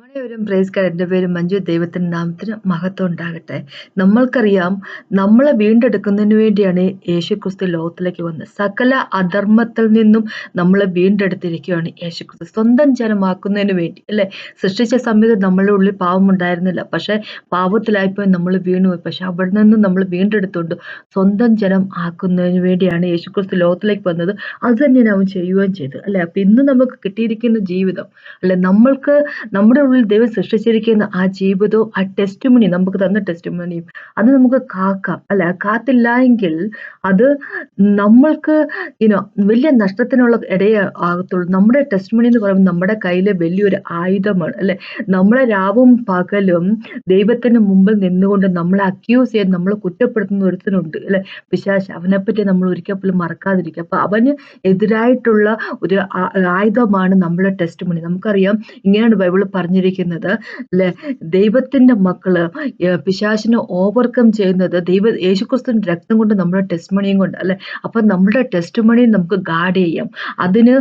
മഴയൊരും price card എന്റെ പേര് മഞ്ജു. ദൈവത്തിന്റെ നാമത്തിന് മഹത്വം ഉണ്ടാകട്ടെ. നമ്മൾക്കറിയാം നമ്മളെ വീണ്ടെടുക്കുന്നതിന് വേണ്ടിയാണ് യേശു ക്രിസ്തു ലോകത്തിലേക്ക് വന്നത്. സകല അധർമ്മത്തിൽ നിന്നും നമ്മളെ വീണ്ടെടുത്തിരിക്കുകയാണ് യേശു ക്രിസ്തു സ്വന്തം ജനമാക്കുന്നതിന് വേണ്ടി അല്ലേ? സൃഷ്ടിച്ച സമയത്ത് നമ്മളുടെ ഉള്ളിൽ പാവം ഉണ്ടായിരുന്നില്ല. പക്ഷേ പാവത്തിലായിപ്പോയി നമ്മൾ വീണുപോയി. പക്ഷെ അവിടെ നിന്നും നമ്മൾ വീണ്ടെടുത്തുകൊണ്ട് സ്വന്തം ജനം ആക്കുന്നതിന് വേണ്ടിയാണ് യേശു ക്രിസ്തു ലോകത്തിലേക്ക് വന്നത്. അത് തന്നെയാണ് അവൻ ചെയ്യുകയും ചെയ്തത് അല്ലേ? അപ്പം ഇന്ന് നമുക്ക് കിട്ടിയിരിക്കുന്ന ജീവിതം അല്ലെ? നമ്മൾക്ക് നമ്മുടെ ഉള്ളിൽ ദൈവം സൃഷ്ടിച്ചിരിക്കുന്ന ആ ജീവിതവും ആ ടെസ്റ്റ് മണി നമുക്ക് തന്ന ടെസ്റ്റ് മണിയും അത് നമുക്ക് കാക്കാം. അല്ല കാത്തില്ല എങ്കിൽ അത് നമ്മൾക്ക് ഇനോ വലിയ നഷ്ടത്തിനുള്ള ഇടയെ ആകത്തുള്ളൂ. നമ്മുടെ ടെസ്റ്റ് മണി എന്ന് പറയുമ്പോൾ നമ്മുടെ കയ്യിലെ വലിയൊരു ആയുധമാണ്. അല്ലെ? നമ്മളെ രാവും പകലും ദൈവത്തിന് മുമ്പിൽ നിന്നുകൊണ്ട് നമ്മളെ അക്യൂസ് ചെയ്യാൻ നമ്മളെ കുറ്റപ്പെടുത്തുന്ന ഒരുത്തനുണ്ട്. അല്ലെ? പിശാശ് അവനെപ്പറ്റി നമ്മൾ ഒരിക്കൽ പോലും മറക്കാതിരിക്കുക. അപ്പൊ അവന് എതിരായിട്ടുള്ള ഒരു ആയുധമാണ് നമ്മുടെ ടെസ്റ്റ് മണി നമുക്കറിയാം ഇങ്ങനെയാണ് ബൈബിൾ പറഞ്ഞിരിക്കുന്നത് അല്ലെ ദൈവത്തിന്റെ മക്കൾ പിശാചിനെ ഓവർകം ചെയ്യുന്നത് ദൈവ യേശുക്രിസ്തുവിന്റെ രക്തം കൊണ്ട് നമ്മുടെ ടെസ്റ്റ് മണിയും കൊണ്ട് അല്ലെ? അപ്പൊ നമ്മുടെ ടെസ്റ്റ് മണി നമുക്ക് ഗാർഡ് ചെയ്യാം. അതിന്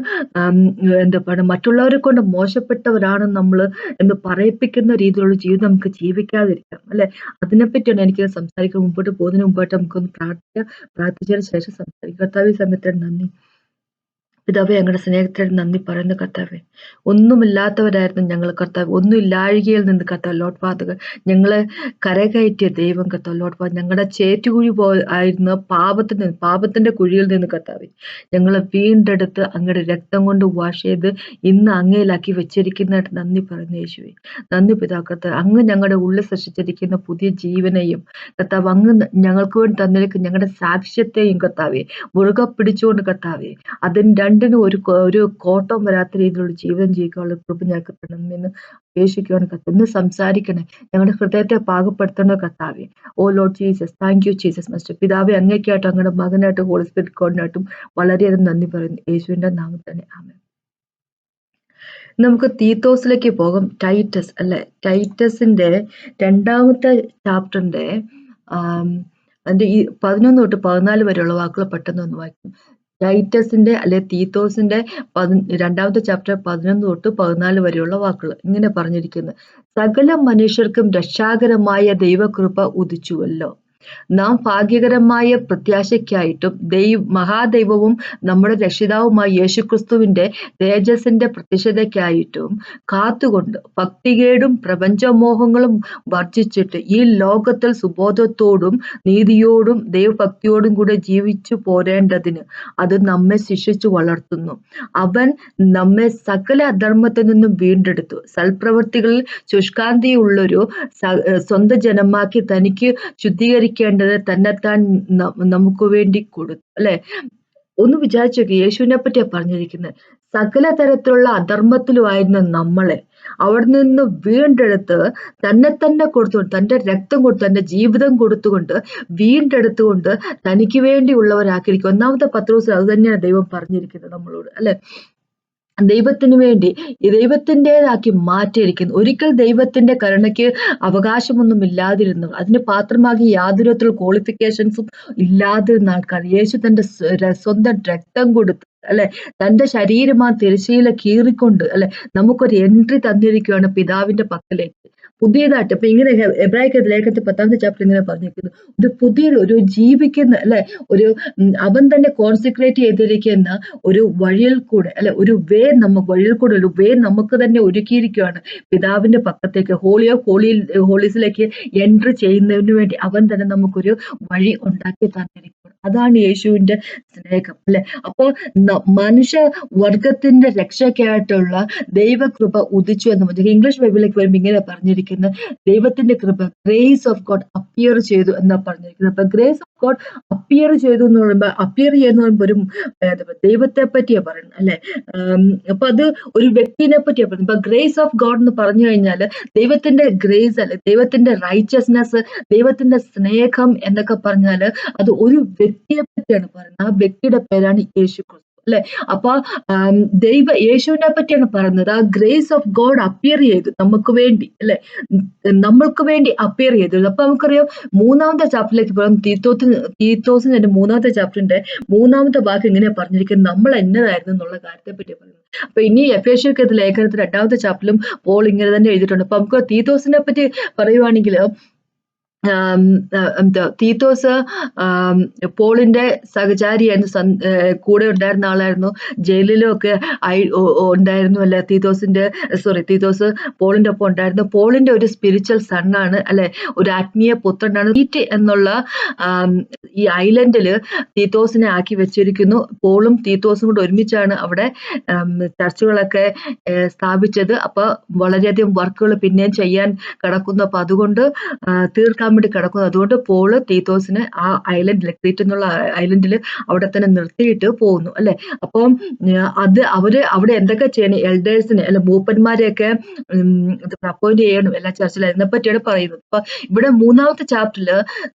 എന്താ പറയുക മറ്റുള്ളവരെ കൊണ്ട് മോശപ്പെട്ടവരാണ് നമ്മൾ എന്ന് പറയിപ്പിക്കുന്ന രീതിയിലുള്ള ജീവിതം നമുക്ക് ജീവിക്കാതിരിക്കാം അല്ലെ? അതിനെപ്പറ്റിയാണ് എനിക്ക് സംസാരിക്കാൻ മുമ്പോട്ട് പോകുന്നതിന് മുമ്പായിട്ട് നമുക്കൊന്ന് പ്രാർത്ഥിക്കാം. പ്രാർത്ഥിച്ചതിന് ശേഷം സംസാരിക്കാം. കർത്താവ് ഈ സമയത്തിന് നന്ദി. പിതാവെ ഞങ്ങളുടെ സ്നേഹത്തിനായിട്ട് നന്ദി പറയുന്നു കർത്താവെ. ഒന്നുമില്ലാത്തവരായിരുന്നു ഞങ്ങൾ കർത്താവ്. ഒന്നും ഇല്ലാഴികയിൽ നിന്ന് കർത്താവ് ലോട്ട് ഫാദർ. ഞങ്ങളെ കരകയറ്റിയ ദൈവം കർത്താവ് ലോട്ട് ഫാദർ. ഞങ്ങളുടെ ചേറ്റുകുഴി പോ ആയിരുന്ന നിന്ന് പാപത്തിന്റെ കുഴിയിൽ നിന്ന് കർത്താവെ. ഞങ്ങളെ വീണ്ടെടുത്ത് അങ്ങയുടെ രക്തം കൊണ്ട് വാഷ് ചെയ്ത് ഇന്ന് അങ്ങയിലാക്കി വെച്ചിരിക്കുന്നതായിട്ട് നന്ദി പറയുന്നു യേശുവെ. നന്ദി പിതാ കർത്താവ്. അങ്ങ് ഞങ്ങളുടെ ഉള്ളിൽ സൃഷ്ടിച്ചിരിക്കുന്ന പുതിയ ജീവനെയും കർത്താവ് അങ്ങ് ഞങ്ങൾക്ക് വേണ്ടി തന്നിരിക്കുന്ന ഞങ്ങളുടെ സാക്ഷ്യത്തെയും കർത്താവെ മുറുക പിടിച്ചുകൊണ്ട് കർത്താവെ അതിന് രണ്ടിനും ഒരു ഒരു കോട്ടം വരാത്ത രീതിയിലുള്ള ജീവിതം ജീവിക്കാനുള്ള കൃപ ഞങ്ങൾക്ക് തരണമെന്ന് കത്ത് ഒന്ന് സംസാരിക്കണേ. ഞങ്ങളുടെ ഹൃദയത്തെ പാകപ്പെടുത്തേണ്ട കത്താവെ ഓ lord Jesus thank you Jesus master പിതാവെ അങ്ങേക്കായിട്ടും അങ്ങയുടെ മകനായിട്ടും ഹോളി സ്പിരിറ്റ് കോഡിനായിട്ടും വളരെയധികം നന്ദി പറയുന്നു. യേശുവിന്റെ നാമം തന്നെ. ആമേ നമുക്ക് തീത്തോസിലേക്ക് പോകാം. ടൈറ്റസ് അല്ലെ? ടൈറ്റസിന്റെ രണ്ടാമത്തെ ചാപ്റ്ററിന്റെ അതിന്റെ ഈ പതിനൊന്ന് തൊട്ട് പതിനാല് വരെയുള്ള വാക്കുകൾ പെട്ടെന്ന് ഒന്ന് വായിക്കും. ടൈറ്റസിന്റെ അല്ലെ തീത്തോസിന്റെ രണ്ടാമത്തെ ചാപ്റ്റർ പതിനൊന്ന് തൊട്ട് പതിനാല് വരെയുള്ള വാക്കുകൾ ഇങ്ങനെ പറഞ്ഞിരിക്കുന്നത് സകല മനുഷ്യർക്കും രക്ഷാകരമായ ദൈവകൃപ ഉദിച്ചുവല്ലോ. നാം ഭാഗ്യകരമായ പ്രത്യാശയ്ക്കായിട്ടും ദൈവ മഹാദൈവവും നമ്മുടെ രക്ഷിതാവുമായ യേശുക്രിസ്തുവിന്റെ തേജസിന്റെ പ്രത്യക്ഷതയ്ക്കായിട്ടും കാത്തുകൊണ്ട് ഭക്തികേടും പ്രപഞ്ചമോഹങ്ങളും വർജിച്ചിട്ട് ഈ ലോകത്തിൽ സുബോധത്തോടും നീതിയോടും ദൈവഭക്തിയോടും കൂടെ ജീവിച്ചു പോരേണ്ടതിന് അത് നമ്മെ ശിക്ഷിച്ചു വളർത്തുന്നു. അവൻ നമ്മെ സകല അധർമ്മത്തിൽ നിന്നും വീണ്ടെടുത്തു. സൽപ്രവൃത്തികളിൽ ശുഷ്കാന്തിയുള്ളൊരു സ്വന്തം ജനമാക്കി തനിക്ക് ശുദ്ധീകരിക്കും ജീവിക്കേണ്ടത് തന്നെത്താൻ നമുക്ക് വേണ്ടി കൊടുത്തു അല്ലെ? ഒന്ന് വിചാരിച്ചു നോക്കി യേശുവിനെ പറ്റിയാ പറഞ്ഞിരിക്കുന്നത് സകല തരത്തിലുള്ള അധർമ്മത്തിലുമായിരുന്ന നമ്മളെ അവിടെ നിന്ന് വീണ്ടെടുത്ത് തന്നെ തന്നെ കൊടുത്തുകൊണ്ട് തന്റെ രക്തം കൊടുത്ത് തന്റെ ജീവിതം കൊടുത്തുകൊണ്ട് വീണ്ടെടുത്തുകൊണ്ട് തനിക്ക് വേണ്ടിയുള്ളവരാക്കിയിരിക്കും ഒന്നാമത്തെ പത്രോസ് അത് തന്നെയാണ് ദൈവം പറഞ്ഞിരിക്കുന്നത് നമ്മളോട് അല്ലെ? ദൈവത്തിന് വേണ്ടി ദൈവത്തിന്റെതാക്കി മാറ്റിയിരിക്കുന്നു. ഒരിക്കൽ ദൈവത്തിന്റെ കരുണയ്ക്ക് അവകാശമൊന്നും ഇല്ലാതിരുന്നു അതിന് പാത്രമാകി യാതൊരു ക്വാളിഫിക്കേഷൻസും ഇല്ലാതിരുന്ന ആൾക്കാർ. യേശു തന്റെ സ്വന്തം രക്തം കൊടുത്ത് അല്ലെ? തന്റെ ശരീരം ആ തിരശ്ശീല കീറിക്കൊണ്ട് അല്ലെ? നമുക്കൊരു എൻട്രി തന്നിരിക്കുകയാണ് പിതാവിന്റെ പക്കലേക്ക്. പുതിയതായിട്ട് ഇപ്പൊ ഇങ്ങനെ എബ്രാഹിക്ക് ലേഖനത്തിൽ പത്താമത്തെ ചാപ്റ്റർ ഇങ്ങനെ പറഞ്ഞിരിക്കുന്നു. ഒരു പുതിയൊരു ഒരു ജീവിക്കുന്ന അല്ലെ? ഒരു അവൻ തന്നെ കോൺസെൻട്രേറ്റ് ചെയ്തിരിക്കുന്ന ഒരു വഴിയിൽ കൂടെ അല്ലെ? ഒരു വേ നമുക്ക് വഴിയിൽ കൂടെ ഒരു വേ നമുക്ക് തന്നെ ഒരുക്കിയിരിക്കുകയാണ് പിതാവിന്റെ പക്കത്തേക്ക് ഹോളി ഓഫ് ഹോളിയിൽ ഹോളീസിലേക്ക് എൻട്രി ചെയ്യുന്നതിന് വേണ്ടി അവൻ തന്നെ നമുക്കൊരു വഴി ഉണ്ടാക്കി തന്നിരിക്കുന്നു. അതാണ് യേശുവിന്റെ സ്നേഹം അല്ലെ? അപ്പോൾ മനുഷ്യ വർഗത്തിന്റെ രക്ഷയ്ക്കായിട്ടുള്ള ദൈവകൃപ ഉദിച്ചു എന്ന് പറഞ്ഞു. ഇംഗ്ലീഷ് ബൈബിളിലേക്ക് വരുമ്പോൾ ഇങ്ങനെ പറഞ്ഞിരിക്കുന്നത് ദൈവത്തിന്റെ കൃപ ഗ്രേസ് ഓഫ് ഗോഡ് അപ്പിയർ ചെയ്തു എന്നാ പറഞ്ഞിരിക്കുന്നത്. അപ്പൊ ഗ്രേസ് ഓഫ് ഗോഡ് അപ്പിയർ ചെയ്തു എന്ന് പറയുമ്പോൾ അപ്പിയർ ചെയ്യുന്ന പറയുമ്പോൾ ഒരു ദൈവത്തെ പറ്റിയാ പറയുന്നത് അല്ലെ? അപ്പൊ അത് ഒരു വ്യക്തിനെ പറ്റിയാ പറയുന്നത്. ഇപ്പൊ ഗ്രേസ് ഓഫ് ഗോഡ് എന്ന് പറഞ്ഞു കഴിഞ്ഞാൽ ദൈവത്തിന്റെ ഗ്രേസ് അല്ലെ? ദൈവത്തിന്റെ റൈച്ചസ്നെസ് ദൈവത്തിന്റെ സ്നേഹം എന്നൊക്കെ പറഞ്ഞാൽ അത് ഒരു വ്യക്തിയെ പറ്റിയാണ് പറയുന്നത്. ആ വ്യക്തിയുടെ പേരാണ് യേശു ക്രിസ്തു അല്ലെ? അപ്പൊ ദൈവ യേശുവിനെ പറ്റിയാണ് പറയുന്നത്. ആ ഗ്രേസ് ഓഫ് ഗോഡ് അപ്പിയർ ചെയ്തു നമുക്ക് വേണ്ടി അല്ലെ? നമ്മൾക്ക് വേണ്ടി അപ്പിയർ ചെയ്തു അപ്പൊ നമുക്കറിയാം മൂന്നാമത്തെ ചാപ്റ്ററിലേക്ക് പോകാം. തീത്തോത്തിന് തീത്തോസിന്റെ മൂന്നാമത്തെ ചാപ്റ്ററിന്റെ മൂന്നാമത്തെ ഭാഗം ഇങ്ങനെ പറഞ്ഞിരിക്കുന്നത്? നമ്മൾ എന്നതായിരുന്നു എന്നുള്ള കാര്യത്തെ പറ്റി പറയുന്നത്. അപ്പൊ ഇനി എഫേഷ്യക്ക് ലേഖനത്തിൽ രണ്ടാമത്തെ ചാപ്റ്ററിലും പോൾ ഇങ്ങനെ തന്നെ എഴുതിയിട്ടുണ്ട്. അപ്പൊ നമുക്ക് തീത്തോസിനെ പറ്റി പറയുവാണെങ്കിൽ തീത്തോസ് പോളിന്റെ സഹചാരിയായിരുന്നു കൂടെ ഉണ്ടായിരുന്ന ആളായിരുന്നു ജയിലിലും ഒക്കെ ഒ- ഉണ്ടായിരുന്നു അല്ലെ തീത്തോസിന്റെ സോറി തീത്തോസ് പോളിന്റെ ഒപ്പം ഉണ്ടായിരുന്നു. പോളിന്റെ ഒരു സ്പിരിച്വൽ സണ്ണാണ് അല്ലെ ഒരു ആത്മീയ പുത്രനാണ്. തീറ്റ് എന്നുള്ള ഈ ഐലൻഡിൽ തീത്തോസിനെ ആക്കി വെച്ചിരിക്കുന്നു. പോളും തീത്തോസും കൂടെ ഒരുമിച്ചാണ് അവിടെ ചർച്ചുകളൊക്കെ സ്ഥാപിച്ചത്. അപ്പൊ വളരെയധികം വർക്കുകൾ പിന്നെയും ചെയ്യാൻ കിടക്കുന്നു. അപ്പൊ അതുകൊണ്ട് തീർക്കാൻ വേണ്ടി കിടക്കുന്നത് അതുകൊണ്ട് പോൾ തീത്തോസിനെ ആ ഐലൻഡിൽ ക്രീറ്റ് എന്നുള്ള ഐലൻഡിൽ അവിടെ തന്നെ നിർത്തിയിട്ട് പോകുന്നു അല്ലെ? അപ്പം അത് അവർ അവിടെ എന്തൊക്കെ ചെയ്യണം? എൽഡേഴ്സിനെ അല്ലെ മൂപ്പന്മാരെയൊക്കെ അപ്പോയിന്റ് ചെയ്യണം എല്ലാ ചർച്ചിലും അതിനെ പറ്റിയാണ് പറയുന്നത്. അപ്പൊ ഇവിടെ മൂന്നാമത്തെ ചാപ്റ്ററിൽ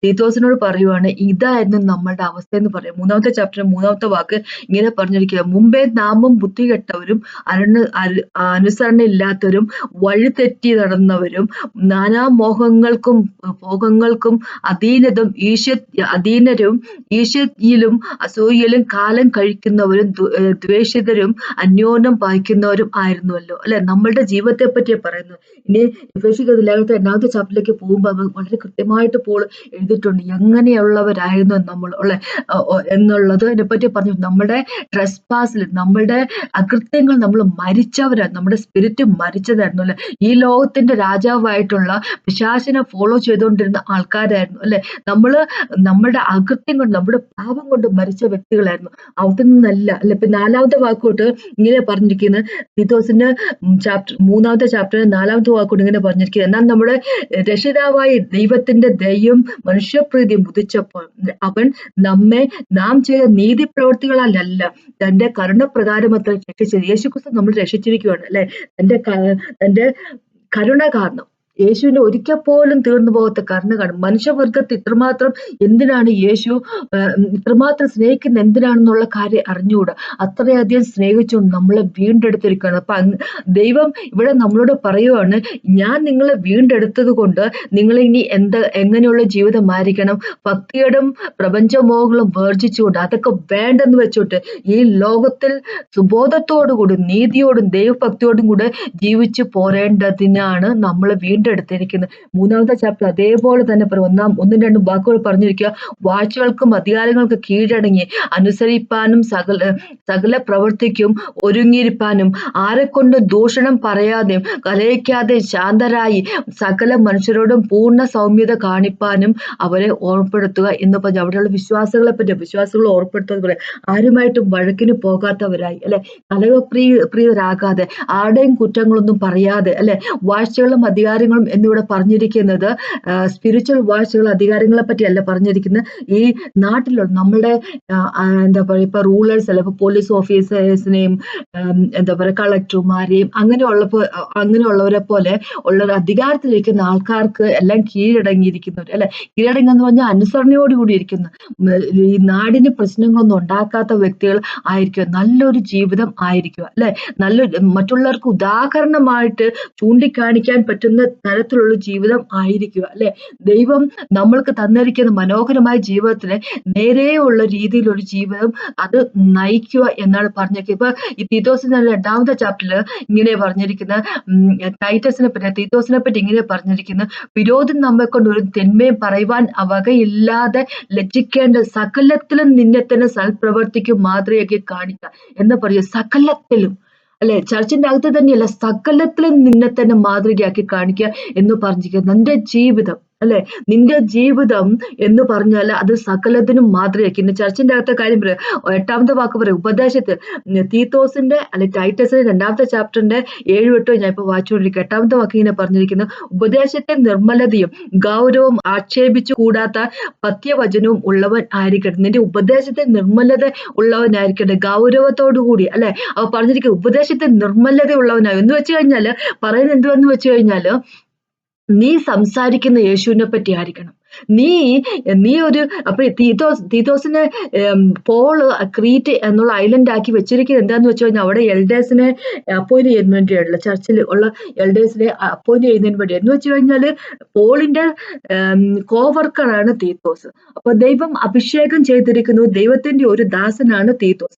തീത്തോസിനോട് പറയുവാണ് ഇതായിരുന്നു നമ്മളുടെ അവസ്ഥ എന്ന് പറയും. മൂന്നാമത്തെ ചാപ്റ്ററിൽ മൂന്നാമത്തെ വാക്ക് ഇങ്ങനെ പറഞ്ഞിരിക്കുക. മുമ്പേ നാമം ബുദ്ധി കെട്ടവരും അനു അനുസരണ ഇല്ലാത്തവരും വഴിതെറ്റി നടന്നവരും നാനാ മോഹങ്ങൾക്കും ഭോഗങ്ങൾക്കും അധീനതും ഈശ അധീനരും ഈശയിലും അസൂയയിലും കാലം കഴിക്കുന്നവരും ദ്വ- ദ്വേഷിതരും അന്യോന്യം വായിക്കുന്നവരും ആയിരുന്നുവല്ലോ അല്ലെ? നമ്മളുടെ ജീവിതത്തെ പറ്റി പറയുന്നത്. ഇനി വിഭജിക്കുന്ന ലേഖനത്തെ രണ്ടാമത്തെ ചാപ്റ്ററിലേക്ക് പോകുമ്പോൾ അവർ വളരെ കൃത്യമായിട്ട് പോൾ എഴുതിയിട്ടുണ്ട്. എങ്ങനെയുള്ളവരായിരുന്നു നമ്മൾ അല്ലെ? എന്നുള്ളത് ഇതിനെപ്പറ്റി പറഞ്ഞു. നമ്മുടെ ഡ്രസ് പാസിൽ നമ്മളുടെ അകൃത്യങ്ങൾ നമ്മൾ മരിച്ചവരാണ് നമ്മുടെ സ്പിരിറ്റ് മരിച്ചതായിരുന്നു അല്ലെ? ഈ ലോകത്തിന്റെ രാജാവായിട്ടുള്ള പിശാചിനെ ഫോളോ ചെയ്തുകൊണ്ടിരുന്ന ആൾക്കാരായിരുന്നു അല്ലെ? നമ്മൾ നമ്മുടെ അകൃത്യം കൊണ്ട് നമ്മുടെ പാപം കൊണ്ട് മരിച്ച വ്യക്തികളായിരുന്നു. അവിടെ നിന്നല്ല അല്ലെ? ഇപ്പൊ നാലാമത്തെ വാക്കോട്ട് ഇങ്ങനെ പറഞ്ഞിരിക്കുന്നത് തീത്തോസിന്റെ ചാപ്റ്റർ മൂന്നാമത്തെ ചാപ്റ്ററിൽ നാലാമത്തെ വാക്കോട്ട് ഇങ്ങനെ പറഞ്ഞിരിക്കുന്നത് എന്നാൽ നമ്മുടെ രക്ഷിതാവായ ദൈവത്തിന്റെ ദയം മനുഷ്യപ്രീതി ഉദിച്ചപ്പോൾ അവൻ നമ്മെ നാം ചെയ്ത നീതി പ്രവർത്തികളല്ല തന്റെ കരുണപ്രകാരം അത്ര രക്ഷിച്ചത്. യേശുക്രിസ്തു നമ്മൾ രക്ഷിച്ചിരിക്കുകയാണ് അല്ലെ? തന്റെ തന്റെ കരുണ കാരണം. യേശുവിനെ ഒരിക്കൽ പോലും തീർന്നു പോകാത്ത കരുണ കാണും മനുഷ്യവർഗത്തെ ഇത്രമാത്രം എന്തിനാണ് യേശു ഇത്രമാത്രം സ്നേഹിക്കുന്ന എന്തിനാണെന്നുള്ള കാര്യം അറിഞ്ഞുകൂടാ. അത്രയധികം സ്നേഹിച്ചുകൊണ്ട് നമ്മളെ വീണ്ടെടുത്തിരിക്കുകയാണ്. അപ്പൊ ദൈവം ഇവിടെ നമ്മളോട് പറയുവാണ് ഞാൻ നിങ്ങളെ വീണ്ടെടുത്തത് കൊണ്ട് നിങ്ങൾ ഇനി എന്ത് എങ്ങനെയുള്ള ജീവിതമായിരിക്കണം ഭക്തിയടും പ്രപഞ്ചമോഹങ്ങളും വേർജിച്ചുകൊണ്ട് അതൊക്കെ വേണ്ടെന്ന് വെച്ചോട്ട് ഈ ലോകത്തിൽ സുബോധത്തോടുകൂടി നീതിയോടും ദൈവഭക്തിയോടും കൂടെ ജീവിച്ചു പോരേണ്ടതിനാണ് നമ്മളെ നമ്മൾ വീണ്ടെടുത്തിരിക്കുന്നത് മൂന്നാമത്തെ ചാപ്റ്റർ അതേപോലെ തന്നെ പറയും. ഒന്നാം ഒന്നും രണ്ടും വാക്കുകൾ പറഞ്ഞിരിക്കുക. വാഴ്ചകൾക്കും അധികാരങ്ങൾക്കും കീഴടങ്ങി അനുസരിപ്പാനും സകല സകല പ്രവൃത്തിക്കും ഒരുങ്ങിയിരിപ്പാനും ആരെക്കൊണ്ട് ദൂഷണം പറയാതെയും കലയിക്കാതെയും ശാന്തരായി സകല മനുഷ്യരോടും പൂർണ സൗമ്യത കാണിപ്പാനും അവരെ ഓർപ്പെടുത്തുക എന്ന് പറഞ്ഞ് അവിടെയുള്ള വിശ്വാസികളെ പറ്റി വിശ്വാസികളെ ഓർപ്പെടുത്തുക ആരുമായിട്ടും വഴക്കിന് പോകാത്തവരായി അല്ലെ? കലകപ്രിയ പ്രിയരാകാതെ ആരുടെയും കുറ്റങ്ങളൊന്നും പറയാതെ അല്ലെ? വാഴ്ചകളും അധികാരങ്ങളും എന്നിവിടെ പറഞ്ഞിരിക്കുന്നത് സ്പിരിച്വൽ വാഴ്ചകൾ അധികാരങ്ങളെ പറ്റിയല്ല പറഞ്ഞിരിക്കുന്നത്. ഈ നാട്ടിലുള്ള നമ്മുടെ എന്താ പറയുക ഇപ്പൊ റൂളേഴ്സ് അല്ല ഇപ്പൊ പോലീസ് ഓഫീസേഴ്സിനെയും എന്താ പറയുക കളക്ടർമാരെയും അങ്ങനെയുള്ള അങ്ങനെയുള്ളവരെ പോലെ ഉള്ള അധികാരത്തിലിരിക്കുന്ന ആൾക്കാർക്ക് എല്ലാം കീഴടങ്ങിയിരിക്കുന്നവർ അല്ലെ? കീഴടങ്ങുക എന്ന് പറഞ്ഞാൽ അനുസരണയോടുകൂടി ഇരിക്കുന്ന. ഈ നാടിന് പ്രശ്നങ്ങളൊന്നും ഉണ്ടാക്കാത്ത വ്യക്തികൾ ആയിരിക്കും നല്ലൊരു ജീവിതം ആയിരിക്കുക. അല്ലെ? നല്ലൊരു മറ്റുള്ളവർക്ക് ഉദാഹരണമായിട്ട് ചൂണ്ടിക്കാണിക്കാൻ പറ്റുന്ന തരത്തിലുള്ള ജീവിതം ആയിരിക്കുക അല്ലെ? ദൈവം നമ്മൾക്ക് തന്നിരിക്കുന്ന മനോഹരമായ ജീവിതത്തിന് നേരെയുള്ള രീതിയിലൊരു ജീവിതം അത് നയിക്കുക എന്നാണ് പറഞ്ഞിരിക്കുന്നത്. ഇപ്പൊ ഈ തീത്തോസിന്റെ രണ്ടാമത്തെ ചാപ്റ്ററിൽ ഇങ്ങനെ പറഞ്ഞിരിക്കുന്ന ടൈറ്റസിനെ പറ്റി തീത്തോസിനെ പറ്റി ഇങ്ങനെ പറഞ്ഞിരിക്കുന്നു വിരോധം നമ്മെ കൊണ്ട് ഒരു തിന്മയും പറയുവാൻ വകയില്ലാതെ ലജ്ജിക്കേണ്ട സകലത്തിലും നിന്നെ തന്നെ സൽപ്രവർത്തിക്കും മാതൃകയാക്കി കാണിക്കുക എന്ന് പറയും. സകലത്തിലും. അല്ലെ? ചർച്ചിന്റെ അകത്ത് തന്നെയല്ല സകലത്തിലും നിന്നെ തന്നെ മാതൃകയാക്കി കാണിക്കുക എന്ന് പറഞ്ഞിരിക്കുന്നത് നിന്റെ ജീവിതം അല്ലെ? നിന്റെ ജീവിതം എന്ന് പറഞ്ഞാൽ അത് സകലത്തിനും മാതൃകയാക്കി. ഇന്ന് ചർച്ചിന്റെ അകത്തെ കാര്യം പറയാം. എട്ടാമത്തെ വാക്ക് പറയാം. ഉപദേശത്തിൽ തീത്തോസിന്റെ അല്ലെ ടൈറ്റസിന്റെ രണ്ടാമത്തെ ചാപ്റ്ററിന്റെ ഏഴ് എട്ടോ ഞാൻ ഇപ്പൊ വായിച്ചുകൊണ്ടിരിക്കുക എട്ടാമത്തെ വാക്ക് ഇങ്ങനെ പറഞ്ഞിരിക്കുന്നത് ഉപദേശത്തെ നിർമ്മലതയും ഗൗരവവും ആക്ഷേപിച്ചു കൂടാത്ത പത്യവചനവും ഉള്ളവൻ ആയിരിക്കട്ടെ. നിന്റെ ഉപദേശത്തെ നിർമ്മലത ഉള്ളവനായിരിക്കട്ടെ. ഗൗരവത്തോടു കൂടി അല്ലെ? അവ പറഞ്ഞിരിക്കുക ഉപദേശത്തെ നിർമ്മലത ഉള്ളവനായി എന്ന് വെച്ച് കഴിഞ്ഞാൽ പറയുന്നത് എന്തുവെന്ന് വെച്ച് കഴിഞ്ഞാൽ നീ സംസാരിക്കുന്ന യേശുവിനെ പറ്റി ആയിരിക്കണം. നീ നീ ഒരു അപ്പൊ തീതോസ് തീതോസിനെ പോൾ ക്രീറ്റ് എന്നുള്ള ഐലൻഡ് ആക്കി വെച്ചിരിക്കുന്നത് എന്താന്ന് വെച്ച് കഴിഞ്ഞാൽ അവിടെ എൽഡേഴ്സിനെ അപ്പോയിന്റ് ചെയ്യുന്നതിന് വേണ്ടിയുള്ള ചർച്ചിൽ ഉള്ള എൽഡേഴ്സിനെ അപ്പോയിന്റ് ചെയ്യുന്നതിന് വേണ്ടി. എന്ന് വെച്ച് കഴിഞ്ഞാൽ പോളിന്റെ കോവർക്കറാണ് തീത്തോസ്. അപ്പൊ ദൈവം അഭിഷേകം ചെയ്തിരിക്കുന്നു ദൈവത്തിന്റെ ഒരു ദാസനാണ് തീത്തോസ്.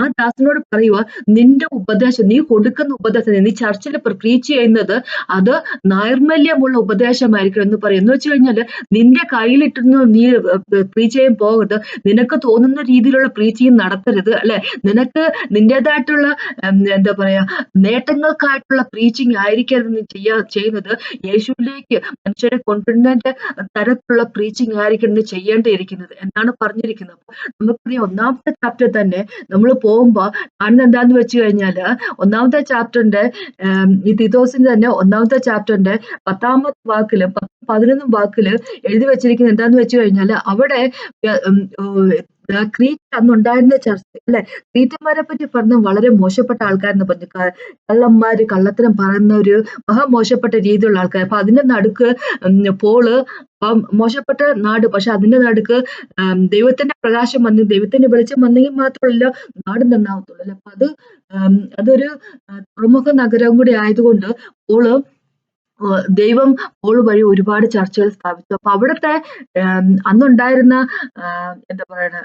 ആ ദാസനോട് പറയുക നിന്റെ ഉപദേശം നീ കൊടുക്കുന്ന ഉപദേശം നീ ചർച്ചിൽ പ്രീച്ച് ചെയ്യുന്നത് അത് നൈർമല്യമുള്ള ഉപദേശമായിരിക്കും എന്ന് പറയും. എന്ന് വെച്ച് കഴിഞ്ഞാൽ നിന്റെ കയ്യിലിട്ടുന്ന നീ പ്രീച്ച് ചെയ്യാൻ പോകരുത്. നിനക്ക് തോന്നുന്ന രീതിയിലുള്ള പ്രീച്ചിങ് നടത്തരുത് അല്ലെ? നിനക്ക് നിന്റേതായിട്ടുള്ള എന്താ പറയാ നേട്ടങ്ങൾക്കായിട്ടുള്ള പ്രീച്ചിങ് ആയിരിക്കരുത് നീ ചെയ്യാ ചെയ്യുന്നത്. യേശുവിലേക്ക് മനുഷ്യരെ കൊണ്ടുവരുന്നതിന്റെ തരത്തിലുള്ള പ്രീച്ചിങ് ആയിരിക്കണം നീ ചെയ്യേണ്ടിയിരിക്കുന്നത്. എന്നാണ് പറഞ്ഞിരിക്കുന്നത്. നമുക്കറിയാം ഒന്നാമത്തെ ചാപ്റ്റർ തന്നെ നമ്മൾ പോകുമ്പോൾ കാണുന്ന എന്താന്ന് വെച്ച് കഴിഞ്ഞാൽ ഒന്നാമത്തെ ചാപ്റ്ററിന്റെ ഈ തിതോസിന്റെ തന്നെ ഒന്നാമത്തെ ചാപ്റ്ററിന്റെ പത്താമത്തെ വാക്കിൽ പതിനൊന്നും വാക്കിൽ എഴുതി വെച്ചിരിക്കുന്നത് എന്താന്ന് വെച്ച് കഴിഞ്ഞാൽ അവിടെ ക്രീറ്റ് അന്നുണ്ടായിരുന്ന ചർച്ച അല്ലെ? ക്രീറ്റന്മാരെ പറ്റി പറഞ്ഞ വളരെ മോശപ്പെട്ട ആൾക്കാരെന്ന് പറഞ്ഞു. കള്ളന്മാര് കള്ളത്തരം പറയുന്ന ഒരു മഹാ മോശപ്പെട്ട രീതിയിലുള്ള ആൾക്കാർ അപ്പൊ അതിന്റെ നടുക്ക് പോൾ മോശപ്പെട്ട നാട് പക്ഷെ അതിന്റെ നടുക്ക് ദൈവത്തിന്റെ പ്രകാശം വന്ന് ദൈവത്തിന്റെ വെളിച്ചം വന്നെങ്കിൽ മാത്രമല്ല നാട് നന്നാവത്തുള്ളൂ അപ്പൊ അത് അതൊരു പ്രമുഖ നഗരം കൂടി ആയതുകൊണ്ട് പോൾ ദൈവം പോൾ വഴി ഒരുപാട് ചർച്ചകൾ സ്ഥാപിച്ചു. അപ്പൊ അവിടുത്തെ അന്നുണ്ടായിരുന്ന എന്താ പറയണ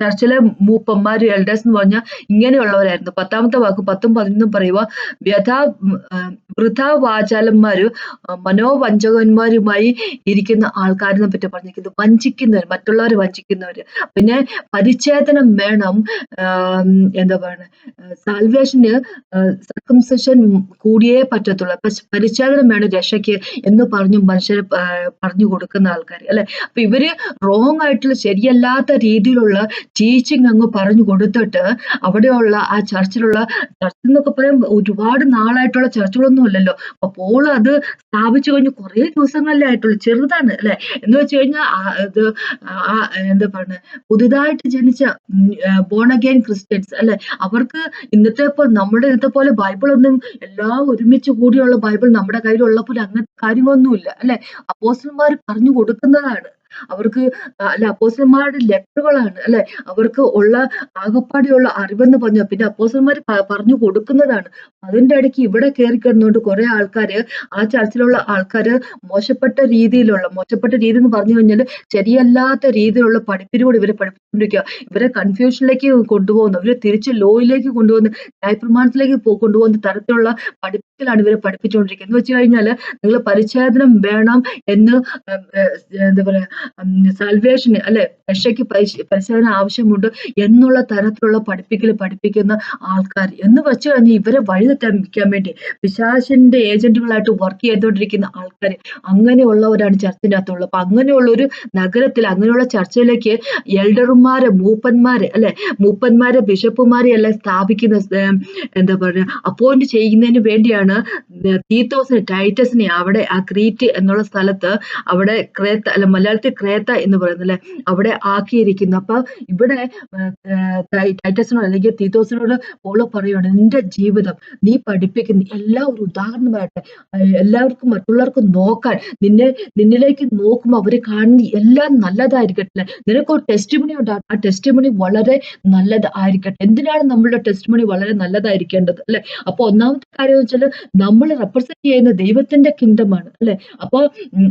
ചർച്ചിലെ മൂപ്പന്മാർ എൽഡേഴ്സ് എന്ന് പറഞ്ഞാൽ ഇങ്ങനെയുള്ളവരായിരുന്നു. പത്താമത്തെ വാക്ക് പത്തും പതിനൊന്നും പറയുക വ്യഥാ വൃഥാ വാചാലന്മാര് മനോവഞ്ചകന്മാരുമായി ഇരിക്കുന്ന ആൾക്കാരിനെ പറ്റി പറഞ്ഞിരിക്കുന്നത് വഞ്ചിക്കുന്നവർ മറ്റുള്ളവരെ വഞ്ചിക്കുന്നവർ പിന്നെ പരിച്ഛേദനം വേണം എന്താ പറയുക സാൽവേഷന് സർക്കംസെഷൻ കൂടിയേ പറ്റത്തുള്ളൂ. പരിച്ഛേദനം വേണം രക്ഷയ്ക്ക് എന്ന് പറഞ്ഞു മനുഷ്യരെ പറഞ്ഞു കൊടുക്കുന്ന ആൾക്കാർ അല്ലെ? അപ്പൊ ഇവർ റോങ് ആയിട്ടുള്ള ശരിയല്ലാത്ത രീതിയിലുള്ള ടീച്ചിങ് അങ്ങ് പറഞ്ഞു കൊടുത്തിട്ട് അവിടെയുള്ള ആ ചർച്ചിലുള്ള ചർച്ച് എന്നൊക്കെ പറയാൻ ഒരുപാട് നാളായിട്ടുള്ള ചർച്ചുകളൊന്നും അല്ലല്ലോ. പോൾ അത് സ്ഥാപിച്ചു കഴിഞ്ഞ് കുറേ ദിവസങ്ങളിലേ ആയിട്ടുള്ളു. ചെറുതാണ് അല്ലെ? എന്ന് വെച്ച് കഴിഞ്ഞാൽ ഇത് എന്താ പറയുക പുതുതായിട്ട് ജനിച്ച ബോൺ അഗെയിൻ ക്രിസ്ത്യൻസ് അല്ലെ? അവർക്ക് ഇന്നത്തെ പോലെ നമ്മുടെ ഇന്നത്തെ പോലെ ബൈബിൾ ഒന്നും എല്ലാം ഒരുമിച്ച് കൂടിയുള്ള ബൈബിൾ നമ്മുടെ കയ്യിലുള്ള പോലെ അങ്ങനത്തെ കാര്യങ്ങളൊന്നുമില്ല അല്ലെ? അപ്പോസ്റ്റന്മാർ പറഞ്ഞു കൊടുക്കുന്നതാണ്. അവർക്ക് അല്ല അപ്പോസന്മാരുടെ ലെറ്ററുകളാണ് അല്ലെ? അവർക്ക് ഉള്ള ആകപ്പാടിയുള്ള അറിവെന്ന് പറഞ്ഞു പിന്നെ അപ്പോസന്മാർ പറഞ്ഞു കൊടുക്കുന്നതാണ്. അതിന്റെ ഇടയ്ക്ക് ഇവിടെ കയറി കിടന്നുകൊണ്ട് കുറെ ആൾക്കാര് ആ ചർച്ചിലുള്ള ആൾക്കാര് മോശപ്പെട്ട രീതിയിലുള്ള മോശപ്പെട്ട രീതി എന്ന് പറഞ്ഞു കഴിഞ്ഞാൽ ശരിയല്ലാത്ത രീതിയിലുള്ള പഠിപ്പിലൂടെ ഇവരെ പഠിപ്പിച്ചുകൊണ്ടിരിക്കുക ഇവരെ കൺഫ്യൂഷനിലേക്ക് കൊണ്ടുപോകുന്നു ഇവരെ തിരിച്ച് ലോയിലേക്ക് കൊണ്ടുപോകുന്ന ന്യായപ്രമാണത്തിലേക്ക് കൊണ്ടുപോകുന്ന തരത്തിലുള്ള പഠിപ്പിക്കലാണ് ഇവരെ പഠിപ്പിച്ചുകൊണ്ടിരിക്കുന്നത്. എന്ന് വെച്ച് കഴിഞ്ഞാൽ നിങ്ങൾ പരിച്ഛേദനം വേണം എന്ന് എന്താ പറയാ സാൽവേഷന് അല്ലെ? രക്ഷയ്ക്ക് പരിശോധന ആവശ്യമുണ്ട് എന്നുള്ള തരത്തിലുള്ള പഠിപ്പിക്കൽ പഠിപ്പിക്കുന്ന ആൾക്കാർ. എന്ന് വെച്ച് കഴിഞ്ഞാൽ ഇവരെ വഴി തെറ്റാൻ വേണ്ടി പിശാശിന്റെ ഏജന്റുകളായിട്ട് വർക്ക് ചെയ്തുകൊണ്ടിരിക്കുന്ന ആൾക്കാർ അങ്ങനെയുള്ളവരാണ് ചർച്ചിന്റെ അകത്തുള്ളത്. അപ്പൊ അങ്ങനെയുള്ള ഒരു നഗരത്തിൽ അങ്ങനെയുള്ള ചർച്ചയിലേക്ക് എൽഡർമാരെ മൂപ്പന്മാരെ അല്ലെ? മൂപ്പന്മാരെ ബിഷപ്പുമാരെ എല്ലാം സ്ഥാപിക്കുന്ന എന്താ പറയുക അപ്പോയിന്റ് ചെയ്യുന്നതിന് വേണ്ടിയാണ് തീത്തോസിനെ ടൈറ്റസിനെ അവിടെ ആ ക്രീറ്റ് എന്നുള്ള സ്ഥലത്ത് അവിടെ ക്രേത്ത അല്ല മലയാളത്തിൽ ക്രേത്ത എന്ന് പറയുന്നത് അല്ലെ അവിടെ ആക്കിയിരിക്കുന്നു. അപ്പൊ ഇവിടെ ടൈറ്റസിനോട് അല്ലെങ്കിൽ തീത്തോസിനോട് പോളോ പറയുകയാണ് നിന്റെ ജീവിതം നീ പഠിപ്പിക്കുന്ന എല്ലാ ഒരു ഉദാഹരണമായിട്ട് എല്ലാവർക്കും മറ്റുള്ളവർക്കും നോക്കാൻ നിന്നെ നിന്നിലേക്ക് നോക്കുമ്പോൾ അവർ കാണുന്ന എല്ലാം നല്ലതായിരിക്കട്ടെ. നിനക്ക് ഒരു ടെസ്റ്റ് മണി ഉണ്ട് ആ ടെസ്റ്റ് മണി വളരെ നല്ലതായിരിക്കട്ടെ. എന്തിനാണ് നമ്മളുടെ ടെസ്റ്റ് മണി വളരെ നല്ലതായിരിക്കേണ്ടത് അല്ലെ? അപ്പൊ ഒന്നാമത്തെ കാര്യം വെച്ചാൽ നമ്മൾ റെപ്രസെന്റ് ചെയ്യുന്ന ദൈവത്തിന്റെ കിങ്ഡമാണ് അല്ലെ? അപ്പൊ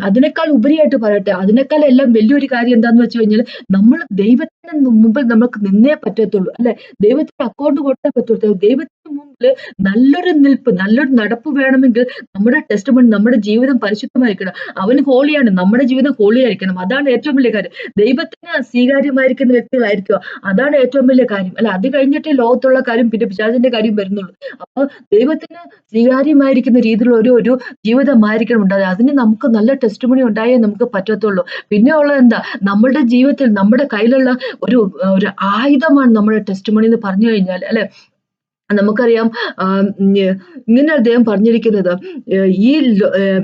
അതിനേക്കാൾ ഉപരിയായിട്ട് പറയട്ടെ അതിനേക്കാൾ എല്ലാം വലിയൊരു കാര്യം എന്താന്ന് വെച്ച് കഴിഞ്ഞാൽ നമ്മൾ ദൈവത്തിന് മുമ്പിൽ നമുക്ക് നിന്നേ പറ്റത്തുള്ളൂ. അല്ലെ? ദൈവത്തിന് അക്കൗണ്ട് കൊടുത്തേ പറ്റത്തുള്ളൂ. ദൈവത്തിന് മുമ്പിൽ നല്ലൊരു നിൽപ്പ് നല്ലൊരു നടപ്പ് വേണമെങ്കിൽ നമ്മുടെ ടെസ്റ്റ് നമ്മുടെ ജീവിതം പരിശുദ്ധമായിരിക്കണം. അവൻ ഹോളിയാണ് നമ്മുടെ ജീവിതം ഹോളിയായിരിക്കണം അതാണ് ഏറ്റവും വലിയ കാര്യം. ദൈവത്തിന് സ്വീകാര്യമായിരിക്കുന്ന വ്യക്തികളായിരിക്കുക. അതാണ് ഏറ്റവും വലിയ കാര്യം. അല്ല അത് കഴിഞ്ഞിട്ടേ ലോകത്തുള്ള കാര്യം പിന്നെ പിശാചിന്റെ കാര്യം വരുന്നുള്ളൂ. അപ്പൊ ദൈവത്തിന് സ്വീകാര്യമായിരിക്കുന്ന രീതിയിലുള്ള ഒരു ഒരു ജീവിതമായിരിക്കണം ഉണ്ടാകുക അതിന് നമുക്ക് നല്ല ടെസ്റ്റ് മണി ഉണ്ടായേ നമുക്ക് പറ്റത്തുള്ളൂ. പിന്നെ ഉള്ളത് എന്താ? നമ്മുടെ ജീവിതത്തിൽ നമ്മുടെ കയ്യിലുള്ള ഒരു ഒരു ആയുധമാണ് നമ്മുടെ ടെസ്റ്റ് മണി എന്ന് പറഞ്ഞു കഴിഞ്ഞാൽ അല്ലെ? നമുക്കറിയാം ഇങ്ങനെ അദ്ദേഹം പറഞ്ഞിരിക്കുന്നത് ഈ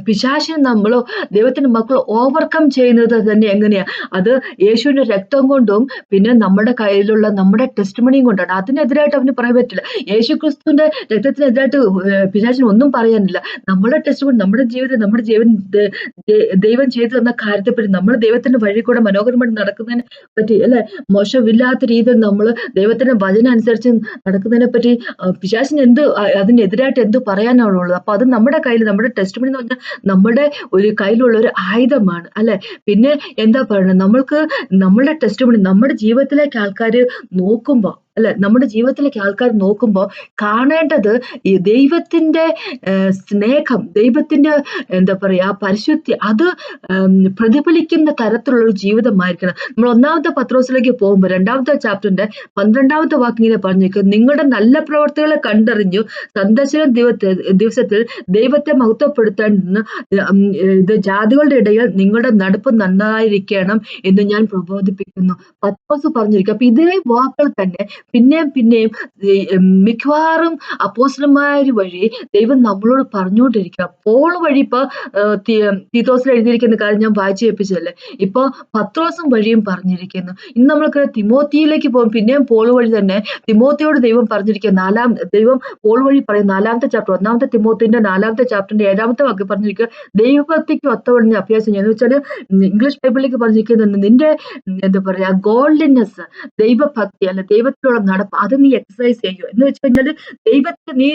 പിശാശിനെ നമ്മൾ ദൈവത്തിന്റെ മക്കൾ ഓവർകം ചെയ്യുന്നത് തന്നെ എങ്ങനെയാ? അത് യേശുവിന്റെ രക്തം കൊണ്ടും പിന്നെ നമ്മുടെ കയ്യിലുള്ള നമ്മുടെ ടെസ്റ്റ് മണിയും കൊണ്ടാണ്. അതിനെതിരായിട്ട് അവന് പറയാൻ പറ്റില്ല. യേശു ക്രിസ്തുവിന്റെ രക്തത്തിനെതിരായിട്ട് പിശാശിന് ഒന്നും പറയാനില്ല. നമ്മുടെ ടെസ്റ്റ് മണി നമ്മുടെ ജീവിതം നമ്മുടെ ജീവൻ ദൈവം ചെയ്തു തന്ന കാര്യത്തെപ്പറ്റി നമ്മൾ ദൈവത്തിന്റെ വഴി കൂടെ മനോഹരമായിട്ട് നടക്കുന്നതിനെ പറ്റി അല്ലെ? മോശമില്ലാത്ത രീതിയിൽ നമ്മൾ ദൈവത്തിന്റെ വചന അനുസരിച്ച് നടക്കുന്നതിനെ പറ്റി പിശാചിന് എന്ത് അതിനെതിരായിട്ട് എന്ത് പറയാനാണുള്ളത്? അപ്പൊ അത് നമ്മുടെ കയ്യിൽ നമ്മുടെ ടെസ്റ്റ് മണി എന്ന് പറഞ്ഞാൽ നമ്മുടെ ഒരു കയ്യിലുള്ള ഒരു ആയുധമാണ് അല്ലെ? പിന്നെ എന്താ പറയുന്നത് നമ്മൾക്ക് നമ്മളുടെ ടെസ്റ്റ് മണി നമ്മുടെ ജീവിതത്തിലേക്ക് ആൾക്കാർ നോക്കുമ്പോൾ അല്ലെ നമ്മുടെ ജീവിതത്തിലേക്ക് ആൾക്കാർ നോക്കുമ്പോൾ കാണേണ്ടത് ഈ ദൈവത്തിന്റെ സ്നേഹം ദൈവത്തിന്റെ എന്താ പറയാ പരിശുദ്ധി അത് പ്രതിഫലിക്കുന്ന തരത്തിലുള്ള ഒരു ജീവിതമായിരിക്കണം. നമ്മൾ ഒന്നാമത്തെ പത്രോസിലേക്ക് പോകുമ്പോൾ രണ്ടാമത്തെ ചാപ്റ്ററിന്റെ പന്ത്രണ്ടാമത്തെ വാക്കിങ്ങനെ പറഞ്ഞേക്കും നിങ്ങളുടെ നല്ല പ്രവർത്തികളെ കണ്ടറിഞ്ഞു സന്ദർശന ദിവസത്തിൽ ദൈവത്തെ മഹത്വപ്പെടുത്താൻ ഇത് ജാതികളുടെ ഇടയിൽ നിങ്ങളുടെ നടപ്പ് നന്നായിരിക്കണം എന്ന് ഞാൻ പ്രബോധിപ്പിക്കുന്നു. പത്രോസ് പറഞ്ഞിരിക്കും അപ്പൊ ഇതേ വാക്കുകൾ തന്നെ പിന്നെയും പിന്നെയും മിക്കവാറും അപ്പോസ്റ്റലന്മാർ വഴി ദൈവം നമ്മളോട് പറഞ്ഞുകൊണ്ടിരിക്കുക. പോൾ വഴി ഇപ്പൊ തീത്തോസിൽ എഴുതിയിരിക്കുന്ന കാര്യം ഞാൻ വായിച്ചു കേൾപ്പിച്ചതല്ലേ? ഇപ്പൊ പത്രോസം വഴിയും പറഞ്ഞിരിക്കുന്നു. ഇന്ന് നമ്മൾക്ക് തിമോത്തിയിലേക്ക് പോകും. പിന്നെയും പോൾ വഴി തന്നെ തിമോത്തിയോട് ദൈവം പറഞ്ഞിരിക്കുക. നാലാം ദൈവം പോൾ വഴി പറയും നാലാമത്തെ ചാപ്റ്റർ ഒന്നാമത്തെ തിമോത്തിന്റെ നാലാമത്തെ ചാപ്റ്ററിന്റെ ഏഴാമത്തെ വാക്ക് പറഞ്ഞിരിക്കുക. ദൈവഭക്തിക്ക് ഒത്തവണ്ണം അഭ്യാസം ചെയ്യുന്നത് വെച്ചാൽ ഇംഗ്ലീഷ് ബൈബിളിലേക്ക് പറഞ്ഞിരിക്കുന്നത് നിന്റെ എന്താ പറയാ ഗോൾഡിനെസ് ദൈവഭക്തി അല്ല ദൈവത്തിലുള്ള നടപ്പ്. അത് നീ എക്സസൈസ് ചെയ്യൂ. എന്ന് വെച്ച് കഴിഞ്ഞാൽ ദൈവത്തെ നീ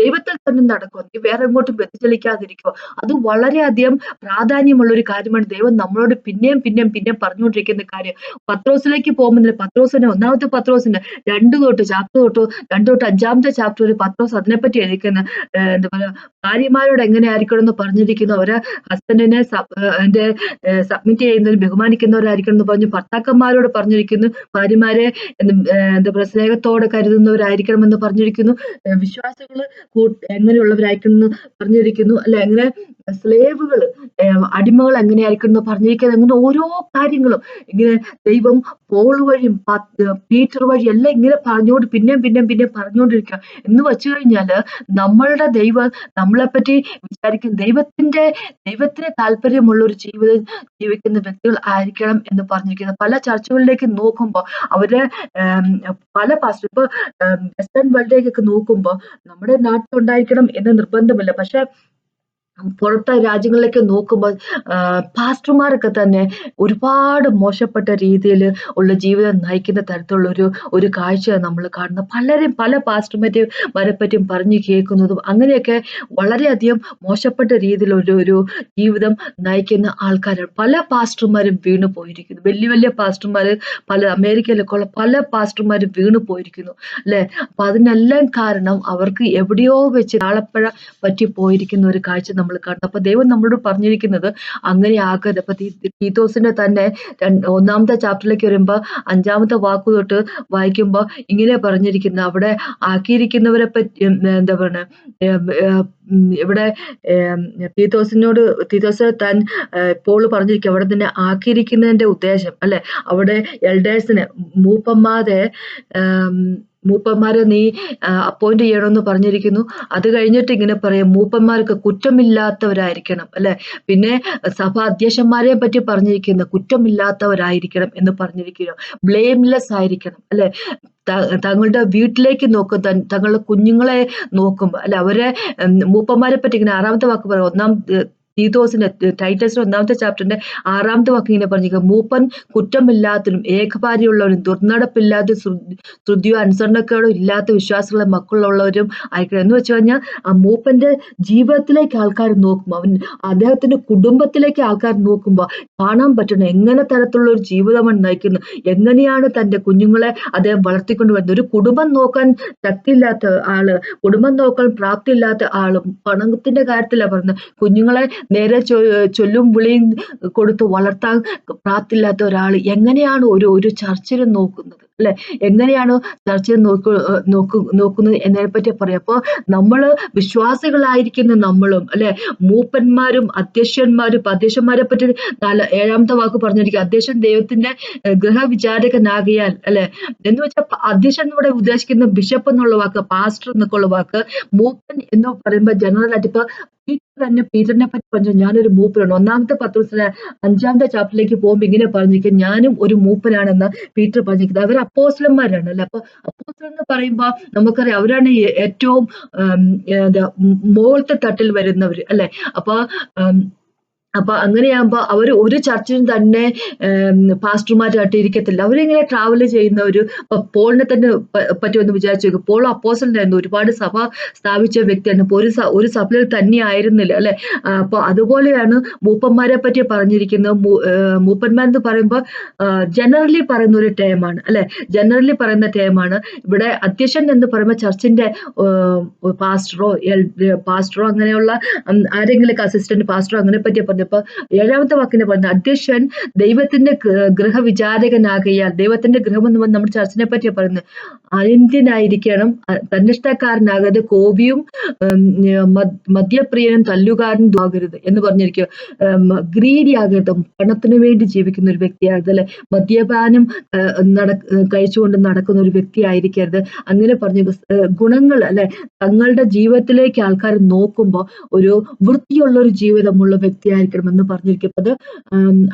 ദൈവത്തിൽ തന്നെ നടക്കുക നീ വേറെ എങ്ങോട്ടും വ്യതിചലിക്കാതിരിക്കുക അത് വളരെയധികം പ്രാധാന്യമുള്ള ഒരു കാര്യമാണ്. ദൈവം നമ്മളോട് പിന്നെയും പിന്നെയും പിന്നെയും പറഞ്ഞുകൊണ്ടിരിക്കുന്ന കാര്യം. പത്രോസിലേക്ക് പോകുമ്പോൾ പത്രോസിന് ഒന്നാമത്തെ പത്രോസിന് രണ്ടു തൊട്ട് ചാപ്റ്റർ തൊട്ട് രണ്ടു തൊട്ട് അഞ്ചാമത്തെ ചാപ്റ്റർ ഒരു പത്രോസ് അതിനെപ്പറ്റി എഴുതിക്കുന്ന എന്താ പറയുക ഭാര്യമാരോട് എങ്ങനെ ആയിരിക്കണം എന്ന് പറഞ്ഞിരിക്കുന്നു. അവരെ ഹസ്ബൻഡിനെ എന്റെ സബ്മിറ്റ് ചെയ്യുന്നവർ ബഹുമാനിക്കുന്നവരായിരിക്കണം എന്ന് പറഞ്ഞു ഭർത്താക്കന്മാരോട് പറഞ്ഞിരിക്കുന്നു. ഭാര്യമാരെ എന്താ പറയുക സ്നേഹത്തോടെ കരുതുന്നവരായിരിക്കണം എന്ന് പറഞ്ഞിരിക്കുന്നു വിശ്വാസികൾ എങ്ങനെയുള്ളവരായിരിക്കണം എന്ന് പറഞ്ഞിരിക്കുന്നു. അല്ലെ എങ്ങനെ സ്ലേവുകൾ അടിമകൾ എങ്ങനെയായിരിക്കണം എന്ന് പറഞ്ഞിരിക്കുന്നത് അങ്ങനെ ഓരോ കാര്യങ്ങളും. ഇങ്ങനെ ദൈവം പോൾ വഴിയും പീറ്റർ വഴി എല്ലാം ഇങ്ങനെ പറഞ്ഞുകൊണ്ട് പിന്നെയും പിന്നെയും പിന്നെയും പറഞ്ഞുകൊണ്ടിരിക്കുക. എന്ന് വെച്ചു കഴിഞ്ഞാൽ നമ്മളുടെ ദൈവം നമ്മളെപ്പറ്റി വിചാരിക്കും ദൈവത്തിന്റെ ദൈവത്തിന് താല്പര്യമുള്ള ഒരു ജീവിതം ജീവിക്കുന്ന വ്യക്തികൾ ആയിരിക്കണം എന്ന് പറഞ്ഞിരിക്കുന്നത്. പല ചർച്ചകളിലേക്ക് നോക്കുമ്പോൾ അവർ പല പാസ്റ്റർ ഇപ്പൊ വെസ്റ്റേൺ വേൾഡിലേക്കൊക്കെ നോക്കുമ്പോൾ നമ്മുടെ നാട്ടിലുണ്ടായിരിക്കണം എന്ന് നിർബന്ധമില്ല. പക്ഷെ പുറത്തെ രാജ്യങ്ങളിലേക്ക് നോക്കുമ്പോൾ പാസ്റ്റർമാരൊക്കെ തന്നെ ഒരുപാട് മോശപ്പെട്ട രീതിയിൽ ഉള്ള ജീവിതം നയിക്കുന്ന തരത്തിലുള്ള ഒരു ഒരു കാഴ്ച നമ്മൾ കാണുന്നത്. പലരും പല പാസ്റ്റർമാരെ പറ്റിയും പറഞ്ഞു കേൾക്കുന്നതും അങ്ങനെയൊക്കെ വളരെയധികം മോശപ്പെട്ട രീതിയിലുള്ള ഒരു ജീവിതം നയിക്കുന്ന ആൾക്കാരാണ്. പല പാസ്റ്റർമാരും വീണു പോയിരിക്കുന്നു. വലിയ വലിയ പാസ്റ്റർമാർ പല അമേരിക്കയിലൊക്കെ ഉള്ള പല പാസ്റ്റർമാരും വീണു പോയിരിക്കുന്നു അല്ലെ? അപ്പൊ അതിനെല്ലാം കാരണം അവർക്ക് എവിടെയോ വെച്ച് താളപ്പഴ പറ്റി പോയിരിക്കുന്ന ഒരു കാഴ്ച നമ്മൾ നമ്മൾ കാണുന്നത് അപ്പൊ ദൈവം നമ്മളോട് പറഞ്ഞിരിക്കുന്നത് അങ്ങനെ ആകരുത് അപ്പൊ തീത്തോസിന്റെ തന്നെ ഒന്നാമത്തെ ചാപ്റ്ററിലേക്ക് വരുമ്പോ അഞ്ചാമത്തെ വാക്ക് തൊട്ട് വായിക്കുമ്പോൾ ഇങ്ങനെ പറഞ്ഞിരിക്കുന്നത് അവിടെ ആക്കിയിരിക്കുന്നവരെ പറ്റി എന്താ പറയുക ഇവിടെ തീത്തോസിനോട് തീത്തോസ് താൻ ഇപ്പോൾ പറഞ്ഞിരിക്കും. അവിടെ തന്നെ ആക്കിയിരിക്കുന്നതിന്റെ ഉദ്ദേശം അല്ലെ? അവിടെ എൽഡേഴ്സിനെ മൂപ്പന്മാരെ മൂപ്പന്മാരെ നീ അപ്പോയിന്റ് ചെയ്യണമെന്ന് പറഞ്ഞിരിക്കുന്നു. അത് കഴിഞ്ഞിട്ട് ഇങ്ങനെ പറയാം മൂപ്പന്മാർക്ക് കുറ്റമില്ലാത്തവരായിരിക്കണം അല്ലെ? പിന്നെ സഭ അധ്യക്ഷന്മാരെ പറ്റി പറഞ്ഞിരിക്കുന്നു കുറ്റമില്ലാത്തവരായിരിക്കണം എന്ന് പറഞ്ഞിരിക്കുന്നു. ബ്ലെയിംലെസ് ആയിരിക്കണം അല്ലെ? തങ്ങളുടെ വീട്ടിലേക്ക് നോക്കും തങ്ങളുടെ കുഞ്ഞുങ്ങളെ നോക്കും അല്ലെ? അവരെ മൂപ്പന്മാരെ പറ്റി ഇങ്ങനെ ആറാമത്തെ വാക്ക് പറയാം. ഒന്നാം തീത്തോസിന്റെ ടൈറ്റസിന്റെ ഒന്നാമത്തെ ചാപ്റ്ററിന്റെ ആറാമത്തെ വാക്ക് ഇങ്ങനെ പറഞ്ഞിരിക്കുക മൂപ്പൻ കുറ്റമില്ലാത്തതും ഏകഭാര്യയുള്ളവരും ദുർനടപ്പില്ലാത്ത ശ്രുതിയോ അനുസരണക്കേടോ ഇല്ലാത്ത വിശ്വാസമുള്ള മക്കളുള്ളവരും ആയിരിക്കണം. എന്ന് വെച്ച് കഴിഞ്ഞാൽ ആ മൂപ്പന്റെ ജീവിതത്തിലേക്ക് ആൾക്കാർ നോക്കുമ്പോൾ അവൻ അദ്ദേഹത്തിന്റെ കുടുംബത്തിലേക്ക് ആൾക്കാർ നോക്കുമ്പോൾ കാണാൻ പറ്റണം എങ്ങനെ തരത്തിലുള്ള ഒരു ജീവിതമാണ് നയിക്കുന്നത് എങ്ങനെയാണ് തന്റെ കുഞ്ഞുങ്ങളെ അദ്ദേഹം വളർത്തിക്കൊണ്ട് വരുന്നത്. ഒരു കുടുംബം നോക്കാൻ ശക്തിയില്ലാത്ത ആൾ കുടുംബം നോക്കാൻ പ്രാപ്തിയില്ലാത്ത ആളും പണത്തിന്റെ കാര്യത്തിലാണ് പറഞ്ഞത് കുഞ്ഞുങ്ങളെ നേരെ ചൊല്ലും വിളിയും കൊടുത്ത് വളർത്താൻ പ്രാപ്തിയില്ലാത്ത ഒരാൾ എങ്ങനെയാണ് ഒരു ഒരു ചർച്ചിലും നോക്കുന്നത്? അല്ലെ? എങ്ങനെയാണ് ചർച്ചയിൽ നോക്കു നോക്കു നോക്കുന്നത് എന്നതിനെപ്പറ്റി പറയാം അപ്പോൾ നമ്മൾ വിശ്വാസികളായിരിക്കുന്ന നമ്മളും അല്ലെ? മൂപ്പന്മാരും അധ്യക്ഷന്മാരും അധ്യക്ഷന്മാരെ പറ്റി നാല് ഏഴാമത്തെ വാക്ക് പറഞ്ഞിരിക്കും അധ്യക്ഷൻ ദൈവത്തിന്റെ ഗൃഹവിചാരകനാകിയാൽ അല്ലെ? എന്ന് വെച്ചാൽ അധ്യക്ഷൻ ഇവിടെ ഉദ്ദേശിക്കുന്ന ബിഷപ്പ് എന്നുള്ള വാക്ക് പാസ്റ്റർ എന്നൊക്കെ ഉള്ള വാക്ക് മൂപ്പൻ എന്ന് പറയുമ്പോൾ ജനറൽ ആയിട്ട് ഇപ്പൊ തന്നെ പീറ്ററിനെ പറ്റി പറഞ്ഞു ഞാനൊരു മൂപ്പനാണ്. ഒന്നാമത്തെ പത്രത്തിലെ അഞ്ചാമത്തെ ചാപ്റ്ററിലേക്ക് പോകുമ്പോൾ ഇങ്ങനെ പറഞ്ഞിരിക്കും ഞാനും ഒരു മൂപ്പനാണെന്ന് പീറ്റർ പറഞ്ഞിരിക്കുന്നത്. അവർ അപ്പോസ്ലന്മാരാണ് അല്ലെ അപ്പൊ അപ്പോസ്ലൻ എന്ന് പറയുമ്പോൾ നമുക്കറിയാം അവരാണ് ഏറ്റവും എന്താ മുകളിലത്തെ തട്ടിൽ വരുന്നവർ അല്ലെ? അപ്പൊ അപ്പൊ അങ്ങനെയാകുമ്പോൾ അവർ ഒരു ചർച്ചിലും തന്നെ പാസ്റ്റർമാരായിട്ട് ഇരിക്കത്തില്ല അവരിങ്ങനെ ട്രാവൽ ചെയ്യുന്ന ഒരു പോളിനെ തന്നെ പറ്റുമെന്ന് വിചാരിച്ചു നോക്കും. പോൾ അപ്പോസലായിരുന്നു ഒരുപാട് സഭ സ്ഥാപിച്ച വ്യക്തിയാണ് ഇപ്പോൾ ഒരു ഒരു സഭയിൽ തന്നെ ആയിരുന്നില്ല അല്ലെ? അപ്പൊ അതുപോലെയാണ് മൂപ്പന്മാരെ പറ്റി പറഞ്ഞിരിക്കുന്നത്. മൂപ്പന്മാർ എന്ന് പറയുമ്പോൾ ജനറലി പറയുന്ന ഒരു ടേമാണ് അല്ലെ? ജനറലി പറയുന്ന ടേമാണ് ഇവിടെ അധ്യക്ഷൻ എന്ന് പറയുമ്പോൾ ചർച്ചിന്റെ പാസ്റ്ററോ പാസ്റ്ററോ അങ്ങനെയുള്ള ആരെങ്കിലും അസിസ്റ്റന്റ് പാസ്റ്ററോ അങ്ങനെ പറ്റി പറഞ്ഞപ്പോ ഏഴാമത്തെ വാക്കിനെ പറഞ്ഞ അധ്യക്ഷൻ ദൈവത്തിന്റെ ഗൃഹവിചാരകനാകയാൽ ദൈവത്തിന്റെ ഗൃഹം എന്ന് നമ്മുടെ ചർച്ചിനെ പറ്റിയാ പറയുന്നത്. അനിന്ത്യനായിരിക്കണം തന്നിഷ്ടക്കാരനാകരുത് കോപിയും മദ്യപ്രിയനും തല്ലുകാരനും ആകരുത് എന്ന് പറഞ്ഞിരിക്കുക. ഗ്രീഡി ആകരുത് പണത്തിനു വേണ്ടി ജീവിക്കുന്ന ഒരു വ്യക്തിയാകരുത് അല്ലെ? മദ്യപാനം കഴിച്ചുകൊണ്ട് നടക്കുന്ന ഒരു വ്യക്തി ആയിരിക്കരുത് അങ്ങനെ പറഞ്ഞ ഗുണങ്ങൾ അല്ലെ? തങ്ങളുടെ ജീവിതത്തിലേക്ക് ആൾക്കാർ നോക്കുമ്പോൾ ഒരു വൃത്തിയുള്ള ഒരു ജീവിതമുള്ള വ്യക്തിയായിരിക്കും. എന്ന് പറഞ്ഞിരിക്കുന്നത്.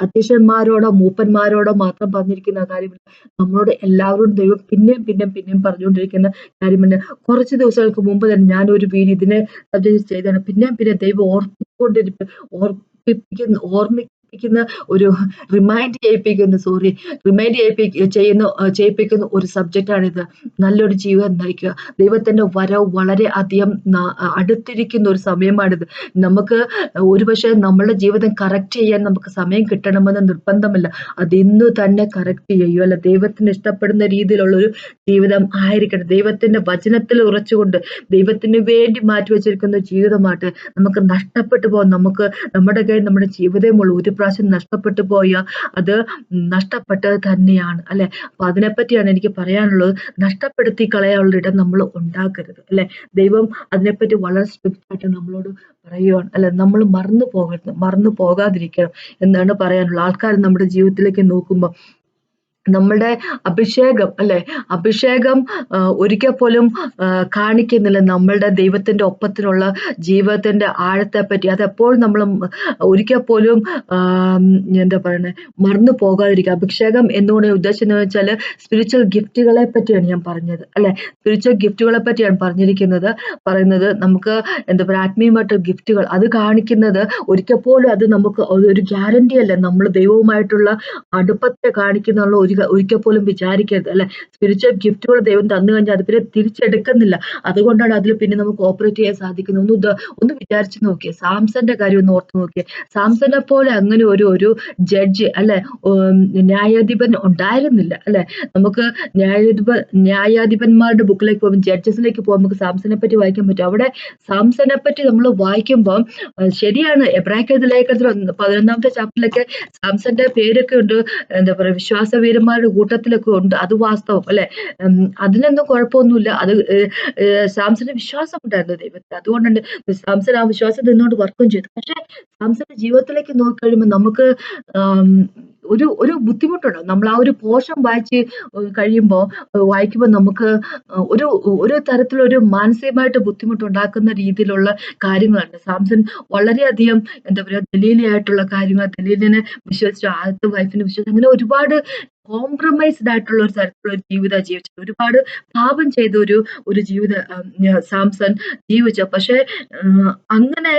അധ്യക്ഷന്മാരോടോ മൂപ്പന്മാരോടോ മാത്രം പറഞ്ഞിരിക്കുന്ന കാര്യമില്ല. നമ്മളോട് എല്ലാവരോടും ദൈവം പിന്നെയും പിന്നെയും പിന്നെയും പറഞ്ഞുകൊണ്ടിരിക്കുന്ന കാര്യമുണ്ട് കുറച്ച് ദിവസങ്ങൾക്ക് മുമ്പ് തന്നെ ഞാൻ ഒരു വീട് ഇതിനെ സബ്ജക്ട് ചെയ്താണ് പിന്നെയും പിന്നെ ദൈവം ഓർപ്പിക്കൊണ്ടിരിക്കും ഓർപ്പിപ്പിക്കുന്ന ഓർമ്മി ചെയ്യിപ്പിക്കുന്ന ഒരു റിമൈൻഡ് ചെയ്യിപ്പിക്കുന്ന സോറി റിമൈൻഡ് ചെയ്യിപ്പിക്ക ചെയ്യുന്ന ചെയ്യിപ്പിക്കുന്ന ഒരു സബ്ജക്റ്റാണിത് നല്ലൊരു ജീവിതം നയിക്കുക. ദൈവത്തിന്റെ വരവ് വളരെ അധികം അടുത്തിരിക്കുന്ന ഒരു സമയമാണിത്. നമുക്ക് ഒരുപക്ഷെ നമ്മളുടെ ജീവിതം കറക്റ്റ് ചെയ്യാൻ നമുക്ക് സമയം കിട്ടണമെന്ന് നിർബന്ധമില്ല. അത് തന്നെ കറക്റ്റ് ചെയ്യുക അല്ല ദൈവത്തിന് ഇഷ്ടപ്പെടുന്ന രീതിയിലുള്ള ഒരു ജീവിതം ആയിരിക്കണം. ദൈവത്തിന്റെ വചനത്തിൽ ഉറച്ചുകൊണ്ട് ദൈവത്തിന് വേണ്ടി മാറ്റി വെച്ചിരിക്കുന്ന ജീവിതമായിട്ട് നമുക്ക് നഷ്ടപ്പെട്ടു പോകാൻ നമുക്ക് നമ്മുടെ കയ്യിൽ നമ്മുടെ ജീവിതമുള്ള ഒരു പ്രാവശ്യം നഷ്ടപ്പെട്ടു പോയ അത് നഷ്ടപ്പെട്ടത് തന്നെയാണ് അല്ലെ? അപ്പൊ അതിനെപ്പറ്റിയാണ് എനിക്ക് പറയാനുള്ളത്. നഷ്ടപ്പെടുത്തി കളയാനുള്ള ഇടം നമ്മൾ ഉണ്ടാക്കരുത് അല്ലെ? ദൈവം അതിനെപ്പറ്റി വളരെ സ്ട്രിക്റ്റ് ആയിട്ട് നമ്മളോട് പറയുവാണ് അല്ലെ? നമ്മൾ മറന്നു പോകരുത് മറന്നു പോകാതിരിക്കണം എന്നാണ് പറയാനുള്ളത്. ആൾക്കാർ നമ്മുടെ ജീവിതത്തിലേക്ക് നോക്കുമ്പോൾ നമ്മളുടെ അഭിഷേകം അല്ലെ? അഭിഷേകം ഒരിക്കൽ പോലും കാണിക്കുന്നില്ല നമ്മളുടെ ദൈവത്തിന്റെ ഒപ്പത്തിനുള്ള ജീവിതത്തിന്റെ ആഴത്തെ പറ്റി അതെപ്പോൾ നമ്മൾ ഒരിക്കൽ പോലും എന്താ പറയുന്നത് മറന്നു പോകാതിരിക്കുക. അഭിഷേകം എന്നുകൊണ്ട് ഉദ്ദേശം എന്ന് വെച്ചാൽ സ്പിരിച്വൽ ഗിഫ്റ്റുകളെ പറ്റിയാണ് ഞാൻ പറഞ്ഞത് അല്ലെ? സ്പിരിച്വൽ ഗിഫ്റ്റുകളെ പറ്റിയാണ് പറഞ്ഞിരിക്കുന്നത്. പറയുന്നത് നമുക്ക് എന്താ പറയുക ആത്മീയമായിട്ട് ഗിഫ്റ്റുകൾ അത് കാണിക്കുന്നത് ഒരിക്കൽ പോലും അത് നമുക്ക് ഒരു ഗ്യാരണ്ടി അല്ല. നമ്മൾ ദൈവവുമായിട്ടുള്ള അടുപ്പത്തെ കാണിക്കുന്ന ഒരു ഒരിക്കൽ പോലും വിചാരിക്കരുത് അല്ലെ? സ്പിരിച്വൽ ഗിഫ്റ്റുകൾ ദൈവം തന്നു കഴിഞ്ഞാൽ അത് പിന്നെ തിരിച്ചെടുക്കുന്നില്ല. അതുകൊണ്ടാണ് അതിൽ പിന്നെ നമുക്ക് ഓപ്പറേറ്റ് ചെയ്യാൻ സാധിക്കുന്നത്. ഒന്ന് ഒന്ന് വിചാരിച്ചു നോക്കിയേ. സാംസന്റെ കാര്യം ഒന്ന് ഓർത്തു നോക്കിയേ. സാംസനെ പോലെ അങ്ങനെ ഒരു ഒരു ജഡ്ജ് അല്ലെ? ന്യായാധിപൻ ഉണ്ടായിരുന്നില്ല അല്ലെ? നമുക്ക് ന്യായാധിപ ന്യായാധിപന്മാരുടെ ബുക്കിലേക്ക് പോകുമ്പോൾ ജഡ്ജസിലേക്ക് പോകുമ്പോൾ നമുക്ക് സാംസനെ പറ്റി വായിക്കാൻ പറ്റും. അവിടെ സാംസനെ പറ്റി നമ്മൾ വായിക്കുമ്പോൾ ശരിയാണ്. എബ്രാഹിം ലേഖനത്തിൽ പതിനൊന്നാമത്തെ ചാപ്റ്ററിലൊക്കെ സാംസന്റെ പേരൊക്കെ ഉണ്ട്. എന്താ പറയുക വിശ്വാസവീരന്മാരുടെ കൂട്ടത്തിലൊക്കെ ഉണ്ട്. അത് വാസ്തവം അല്ലെ? അതിനൊന്നും കുഴപ്പമൊന്നുമില്ല. അത് സാംസന് വിശ്വാസം ഉണ്ടായിരുന്നു ദൈവത്തിൽ അതുകൊണ്ടുണ്ട് സാംസൺ ആ വിശ്വാസം നിന്നുകൊണ്ട് വർക്കും ചെയ്തു. പക്ഷെ സാംസന്റെ ജീവിതത്തിലേക്ക് നോക്കിക്കഴിയുമ്പോൾ നമുക്ക് ഒരു ഒരു ബുദ്ധിമുട്ടുണ്ട്. നമ്മൾ ആ ഒരു പോഷൻ വായിച്ച് കഴിയുമ്പോൾ വായിക്കുമ്പോൾ നമുക്ക് ഒരു ഒരു തരത്തിലൊരു മാനസികമായിട്ട് ബുദ്ധിമുട്ടുണ്ടാക്കുന്ന രീതിയിലുള്ള കാര്യങ്ങളുണ്ട് സാംസൺ വളരെയധികം എന്താ പറയുക ദലീലിയായിട്ടുള്ള കാര്യങ്ങൾ ദലീലിനെ വിശ്വസിച്ചു ആദ്യത്തെ വൈഫിനെ വിശ്വസിച്ചു അങ്ങനെ ഒരുപാട് കോംപ്രമൈസ്ഡ് ആയിട്ടുള്ള ഒരു തരത്തിലുള്ള ജീവിതം ജീവിച്ചത് ഒരുപാട് പാപം ചെയ്ത ഒരു ഒരു ജീവിത സാംസൺ ജീവിച്ച. പക്ഷെ അങ്ങനെ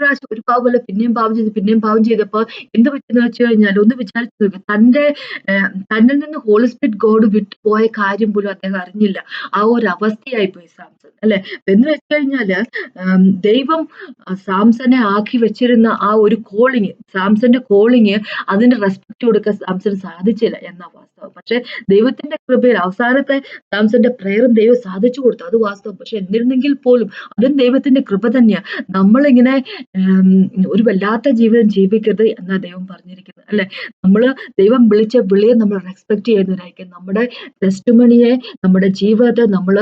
പ്രാവശ്യം ഒരു പാവം പോലെ പിന്നെയും പാവം ചെയ്ത് പിന്നെയും പാവം ചെയ്തപ്പോൾ എന്ത് പറ്റുന്ന വെച്ച് കഴിഞ്ഞാൽ ഒന്ന് വിചാരിച്ചു നോക്കി തന്റെ തന്നിൽ നിന്ന് ഹോളി സ്പിരിറ്റ് ഗോഡ് വിട്ടുപോയ കാര്യം പോലും അദ്ദേഹം അറിഞ്ഞില്ല. ആ ഒരു അവസ്ഥയായി പോയി സാംസൺ അല്ലെ? എന്ന് വെച്ച് കഴിഞ്ഞാൽ ദൈവം സാംസനെ ആക്കി വെച്ചിരുന്ന ആ ഒരു കോളിങ് സാംസന്റെ കോളിങ് അതിന് റെസ്പെക്ട് കൊടുക്കാൻ സാംസൺ സാധിച്ചില്ല എന്ന വാസ്തവം. പക്ഷെ ദൈവത്തിന്റെ കൃപയിൽ അവസാനത്തെ സാംസന്റെ പ്രേയറും ദൈവം സാധിച്ചു കൊടുത്തു. അത് വാസ്തവം. പക്ഷെ എന്നിരുന്നെങ്കിൽ പോലും അതും ദൈവത്തിന്റെ കൃപ തന്നെയാണ് നമ്മളിങ്ങനെ ഒരു വല്ലാത്ത ജീവിതം ജീവിക്കരുത് എന്നാ ദൈവം പറഞ്ഞിരിക്കുന്നത് അല്ലെ? നമ്മൾ ദൈവം വിളിച്ച വിളിയെ നമ്മൾ റെസ്പെക്ട് ചെയ്യുന്നവരായിരിക്കും. നമ്മുടെ ടെസ്റ്റുമണിയെ നമ്മുടെ ജീവിതത്തെ നമ്മൾ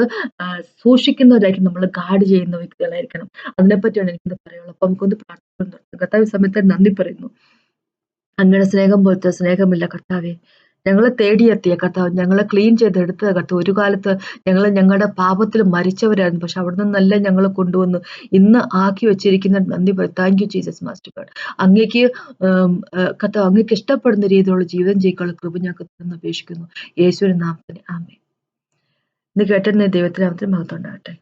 സൂക്ഷിക്കുന്നവരായിരിക്കും. നമ്മൾ ഗാർഡ് ചെയ്യുന്ന വ്യക്തികളായിരിക്കണം. അതിനെപ്പറ്റിയാണ് എനിക്കിത് പറയാനുള്ളത്. അപ്പൊ നമുക്കൊന്ന് പ്രാർത്ഥിക്കുന്നു കർത്താവ് സമയത്ത് നന്ദി പറയുന്നു. അങ്ങയുടെ സ്നേഹം പോലത്തെ സ്നേഹമില്ല കർത്താവെ. ഞങ്ങളെ തേടിയെത്തിയ കർത്താവ് ഞങ്ങളെ ക്ലീൻ ചെയ്തെടുത്ത കർത്താവ്. ഒരു കാലത്ത് ഞങ്ങൾ ഞങ്ങളുടെ പാപത്തിൽ മരിച്ചവരായിരുന്നു. പക്ഷെ അവിടെ നിന്നല്ല ഞങ്ങൾ കൊണ്ടുവന്നു. ഇന്ന് ആക്കി വെച്ചിരിക്കുന്ന നന്ദി thank you Jesus master god അങ്ങേക്ക് കർത്താവ് അങ്ങേക്ക് ഇഷ്ടപ്പെടുന്ന രീതിയിലുള്ള ജീവിതം ജയിക്കാനുള്ള കൃപ ഞങ്ങൾക്ക് തന്ന് അപേക്ഷിക്കുന്നു. യേശുവിന്റെ നാമത്തിന് ആമേ ഇന്ന് കേട്ടെന്ന ദൈവത്തിന് നാമത്തിന് മഹത്വം ഉണ്ടാകട്ടെ.